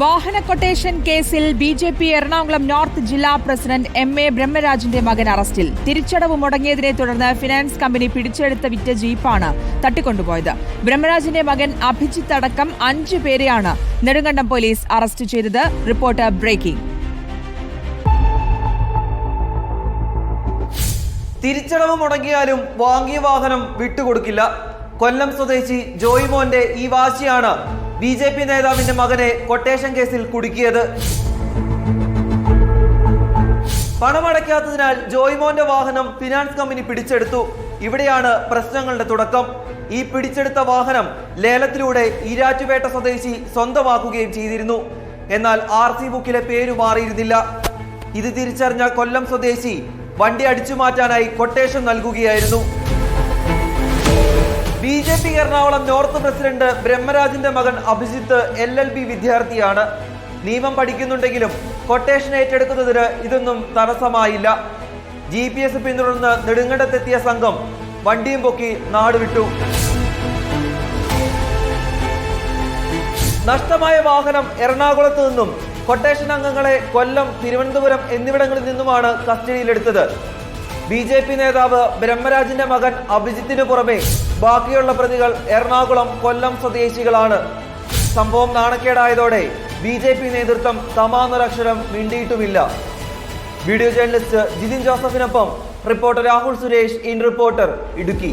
വാഹന കൊട്ടേഷൻ കേസിൽ B J P Ernakulam north ജില്ലാ പ്രസിഡന്റ് എം എ ബ്രഹ്മരാജിന്റെ മകൻ അറസ്റ്റിൽ. തിരിച്ചടവ് മുടങ്ങിയതിനെ തുടർന്ന് ഫിനാൻസ് കമ്പനി പിടിച്ചെടുത്ത വിറ്റ ജീപ്പാണ് തട്ടിക്കൊണ്ടുപോയത്. ബ്രഹ്മരാജിന്റെ മകൻ അഭിജിത്ത് അടക്കം അഞ്ചു പേരെയാണ് നെടുങ്കണ്ടം പോലീസ് അറസ്റ്റ് ചെയ്തത്. Report breaking. തിരിച്ചടവ് മുടങ്ങിയാലും വാങ്ങിയ വാഹനം വിട്ടുകൊടുക്കില്ല. കൊല്ലം സ്വദേശി ജോയ്മോന്റെ ഈ വാശിയാണ് ബി ജെ പി നേതാവിന്റെ മകനെ കൊട്ടേഷൻ കേസിൽ കുടുക്കിയത്. പണമടയ്ക്കാത്തതിനാൽ ജോയ്മോന്റെ വാഹനം ഫിനാൻസ് കമ്പനി പിടിച്ചെടുത്തു. ഇവിടെയാണ് പ്രശ്നങ്ങളുടെ തുടക്കം. ഈ പിടിച്ചെടുത്ത വാഹനം ലേലത്തിലൂടെ ഈരാറ്റുപേട്ട സ്വദേശി സ്വന്തമാക്കുകയും ചെയ്തിരുന്നു. എന്നാൽ ആർ സി ബുക്കിലെ പേരു മാറിയിരുന്നില്ല. ഇത് തിരിച്ചറിഞ്ഞ കൊല്ലം സ്വദേശി വണ്ടി അടിച്ചു മാറ്റാനായി കൊട്ടേഷൻ നൽകുകയായിരുന്നു. B J P Ernakulam north president ബ്രഹ്മരാജിന്റെ മകൻ അഭിജിത്ത് എൽ എൽ ബി വിദ്യാർത്ഥിയാണ്. നിയമം പഠിക്കുന്നുണ്ടെങ്കിലും കൊട്ടേഷൻ ഏറ്റെടുക്കുന്നതിന് ഇതൊന്നും തടസ്സമായില്ല. ജി പി എസ് പിന്തുടർന്ന് നെടുങ്കണ്ടത്തെത്തിയ സംഘം വണ്ടിയും പൊക്കി നാടുവിട്ടു. നഷ്ടമായ വാഹനം എറണാകുളത്ത് നിന്നും കൊട്ടേഷൻ അംഗങ്ങളെ കൊല്ലം തിരുവനന്തപുരം എന്നിവിടങ്ങളിൽ നിന്നുമാണ് കസ്റ്റഡിയിലെടുത്തത്. ബി ജെ പി നേതാവ് ബ്രഹ്മരാജിന്റെ മകൻ അഭിജിത്തിന് പുറമെ ബാക്കിയുള്ള പ്രതികൾ എറണാകുളം കൊല്ലം സ്വദേശികളാണ്. സംഭവം നാണക്കേടായതോടെ ബി ജെ പി നേതൃത്വം സമാനൊരക്ഷരം മിണ്ടിയിട്ടുമില്ല. Video journalist Jithin ജോസഫിനൊപ്പം reporter Rahul Suresh in reporter Idukki.